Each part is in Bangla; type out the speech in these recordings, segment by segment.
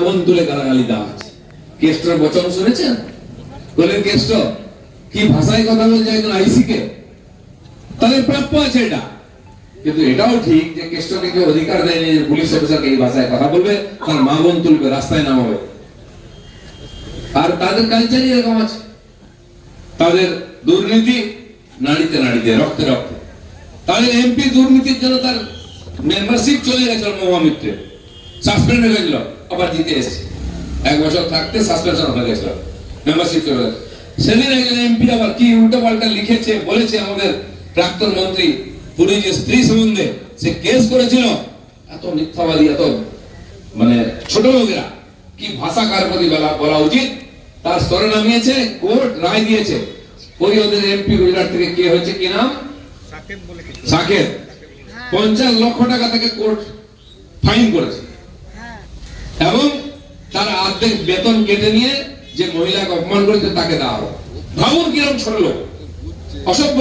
বোন তুলে গালাগালি দেওয়া আছে। কেষ্টর বচন শুনেছেন? বলেন কেষ্ট কি ভাষায় কথা বলছে একজন আইসি কে তাদের প্রাপ্য আছে এটা। কিন্তু এটাও ঠিক যে কেষ্টকে কেউ অধিকার দেয়নি যে পুলিশ অফিসারকে এই ভাষায় কথা বলবে, তার মা বোন তুলবে, রাস্তায় নামাবে। আর তাদের কালচারই এরকম আছে। তাদের দুর্নীতি নাড়িতে নাড়িতে, রক্তে রক্তে। তাদের এমপি দুর্নীতির জন্য তার মেম্বারশিপ চলে গেছিল মহামিত্রে। সাসপেন্ড হয়ে গেছিল আবার জিতে এসেছে। এক বছর থাকতে সাসপেনশন হয়ে গেছিল। মেম্বারশিপ চলে গেছে সেদিন একজন এমপি আবার কি উল্টো পাল্টা লিখেছে বলেছে আমাদের প্রাক্তন মন্ত্রী পুরী যে স্ত্রী সম্বন্ধে সে কেস করেছিল। এত মিথ্যাবাদী এত মানে ছোট লোকেরা। কি ভাষা কার প্রতি বলা উচিত? তার স্তরে নামিয়েছে কোর্ট রায় দিয়েছে। ওই ওদের এমপি গুজরাট থেকে কে হয়েছে কি নাম? সাকেত পঞ্চাশ লক্ষ টাকা থেকে কোর্ট ফাইন করেছে। এবং তার অর্ধেক বেতন কেটে নিয়ে যে মহিলাকে অপমান করেছে তাকে দেওয়া হবে ভাবুন কীরকম ছোট লোক অসভ্য।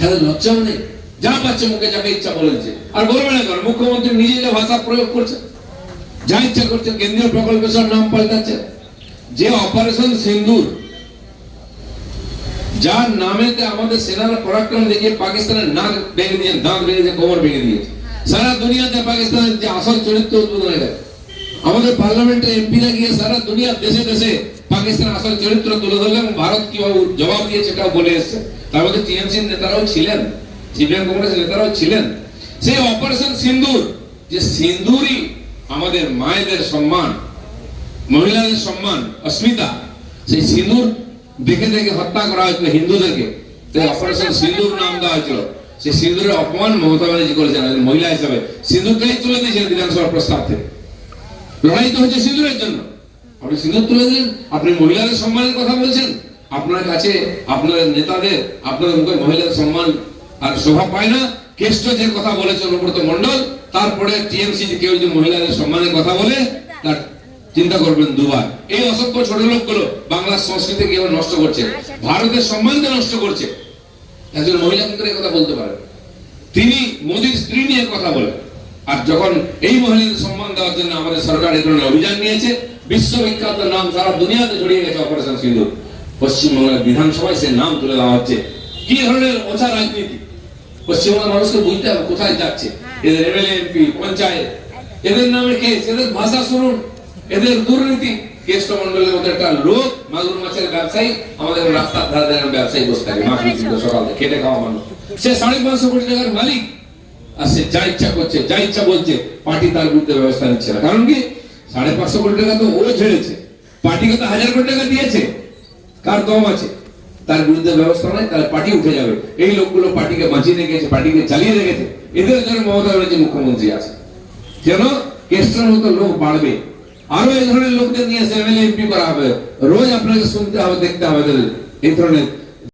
তাদের লজ্জাও নেই যা পাচ্ছে মুখে যাকে ইচ্ছা বলেছে আর বলবে না কেন, মুখ্যমন্ত্রী নিজে যে ভাষা প্রয়োগ করছে যা ইচ্ছা করছে কেন্দ্রীয় প্রকল্পের সব নাম পাল্টাচ্ছে যে অপারেশন সিন্দুর, যার নামেতে আমাদের সেনারা পরাক্রম দেখিয়ে পাকিস্তানের নাক ভেঙে দিয়ে দাঁত ভেঙে দিয়ে কোমর ভেঙে দিয়েছে। সারা দুনিয়াতে পাকিস্তানের যে আসল চরিত্র উদ্বোধন হয়ে গেছে। আমাদের পার্লামেন্টের এমপিরা গিয়ে সারা দুনিয়ার দেশে দেশে পাকিস্তান আসল চরিত্র তুলে ধরলেন এবং ভারত কীভাবে জবাব দিয়েছে সেটাও বলে এসছে। তার মধ্যে টিএমসি নেতারাও ছিলেন সিপিএম কংগ্রেস নেতারাও ছিলেন। সেই অপারেশন সিন্দুর, যে সিন্দুরই আমাদের মায়েদের সম্মান, মহিলাদের সম্মান, অস্মিতা, সেই সিঁদুর দেখে দেখে হত্যা করা হয়েছিল হিন্দুদেরকে। অপারেশন সিঁদুর নাম দেওয়া হয়েছিল। সেই সিঁদুরের অপমান মমতা ব্যানার্জি করেছেন মহিলা হিসাবে সিঁদুরটাই তুলে দিয়েছেন বিধানসভার প্রস্তাব থেকে। লড়াই তো হচ্ছে সিঁদুরের জন্য। আপনি সিঁদুর তুলে দিলেন, আপনি মহিলাদের সম্মানের কথা বলছেন। আপনার কাছে আপনাদের নেতাদের আপনাদের মুখে মহিলাদের সম্মান আর শোভা পায় না। কেষ্ট যে কথা বলেছেন অনুব্রত মন্ডল তারপরে টিএমসি কেউ যদি মহিলাদের সম্মানের কথা বলে, তার চিন্তা করবেন দুবার। এই অসভ্য ছোট লোকগুলো বাংলার সংস্কৃতি কীভাবে নষ্ট করছে। ভারতের সম্মানকে নষ্ট করছে। একজন মহিলা কি এই কথা বলতে পারে? তিনি মোদীর স্ত্রী নিয়ে কথা বলেন। আর যখন এই মহিলাদের সম্মান দেওয়ার জন্য আমাদের সরকার এই ধরনের অভিযান নিয়েছে, বিশ্ববিখ্যাত নাম সারা দুনিয়াতে ছড়িয়ে গেছে অপারেশন সিন্ধু পশ্চিমবঙ্গের বিধানসভায় সে নাম তুলে দেওয়া হচ্ছে। কি ধরনের ওছা রাজনীতি? পশ্চিমবঙ্গের মানুষকে বুঝতে হবে কোথায় যাচ্ছে। এদের এমএলএ, এমপি, পঞ্চায়েত, এদের নামে কেস, এদের ভাষা শুনুন, এদের দুর্নীতি। কেষ্ট মন্ডলের মতো একটা লোক মাগুর মাছের ব্যবসায়ী আমাদের রাস্তার ধারে ধারে ব্যবসায়ী বসে থাকে। মাছ বিক্রি করে সকালে, খেটে খাওয়া মানুষ। সে সাড়ে পাঁচশো কোটি টাকার মালিক আর সে যা ইচ্ছা করছে, যা ইচ্ছা বলছে, পার্টি তার বিরুদ্ধে ব্যবস্থা নিচ্ছে না। কারণ কি? সাড়ে পাঁচশো কোটি টাকা তো ও ছেড়েছে পার্টিকে তো হাজার কোটি টাকা দিয়েছে। কার দম আছে? তার বিরুদ্ধে ব্যবস্থা নাই, তাহলে পার্টি উঠে যাবে। এই লোকগুলো পার্টিকে বাঁচিয়ে রেখেছে পার্টিকে চালিয়ে রেখেছে এদের জন্য মমতা ব্যানার্জি মুখ্যমন্ত্রী আছে যেন কেষ্টর মতো লোক বাড়বে। আরও এই ধরনের লোকদের নিয়ে এমপি করা হবে। রোজ আপনাকে শুনতে হবে দেখতে হবে এই ধরনের